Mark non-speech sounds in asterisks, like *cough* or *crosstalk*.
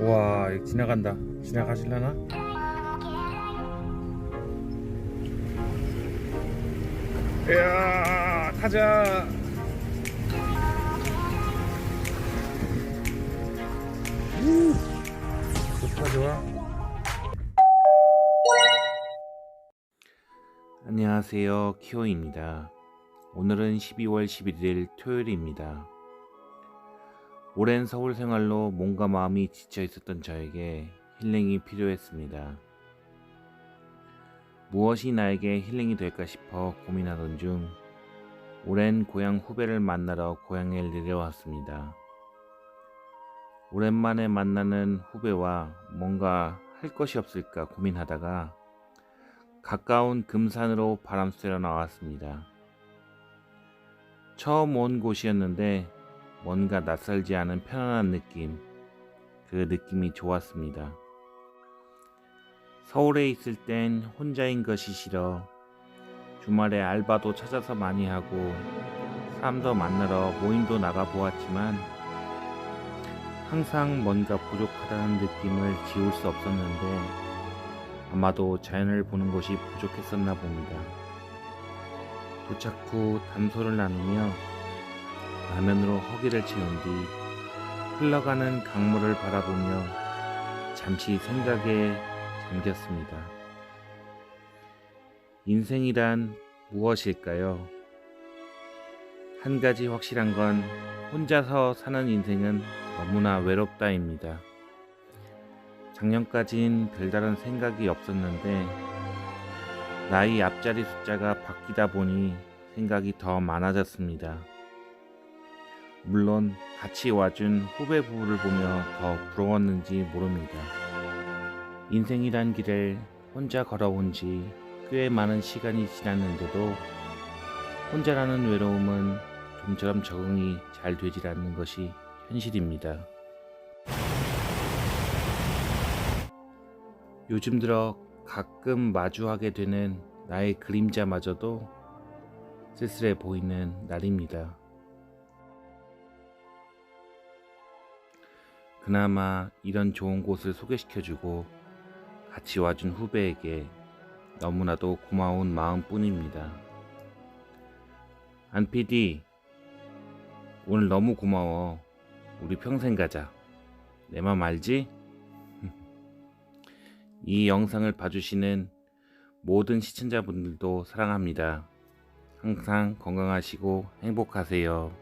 우와 지나간다. 지나가실라나? 이야 우, 좋다 좋아. 안녕하세요 키오입니다. 오늘은 12월 11일 토요일입니다 오랜 서울 생활로 몸과 마음이 지쳐 있었던 저에게 힐링이 필요했습니다. 무엇이 나에게 힐링이 될까 싶어 고민하던 중 오랜 고향 후배를 만나러 고향에 내려왔습니다. 오랜만에 만나는 후배와 뭔가 할 것이 없을까 고민하다가 가까운 금산으로 바람 쐬러 나왔습니다. 처음 온 곳이었는데 뭔가 낯설지 않은 편안한 느낌, 그 느낌이 좋았습니다. 서울에 있을 땐 혼자인 것이 싫어 주말에 알바도 찾아서 많이 하고 사람도 만나러 모임도 나가 보았지만 항상 뭔가 부족하다는 느낌을 지울 수 없었는데 아마도 자연을 보는 것이 부족했었나 봅니다. 도착 후 담소를 나누며 라면으로 허기를 채운 뒤 흘러가는 강물을 바라보며 잠시 생각에 잠겼습니다. 인생이란 무엇일까요? 한 가지 확실한 건 혼자서 사는 인생은 너무나 외롭다입니다. 작년까진 별다른 생각이 없었는데 나이 앞자리 숫자가 바뀌다 보니 생각이 더 많아졌습니다. 물론 같이 와준 후배 부부를 보며 더 부러웠는지 모릅니다. 인생이란 길을 혼자 걸어온 지 꽤 많은 시간이 지났는데도 혼자라는 외로움은 좀처럼 적응이 잘 되질 않는 것이 현실입니다. 요즘 들어 가끔 마주하게 되는 나의 그림자마저도 쓸쓸해 보이는 날입니다. 그나마 이런 좋은 곳을 소개시켜주고 같이 와준 후배에게 너무나도 고마운 마음뿐입니다. 안 PD, 오늘 너무 고마워. 우리 평생 가자. 내 맘 알지? *laughs* 이 영상을 봐주시는 모든 시청자분들도 사랑합니다. 항상 건강하시고 행복하세요.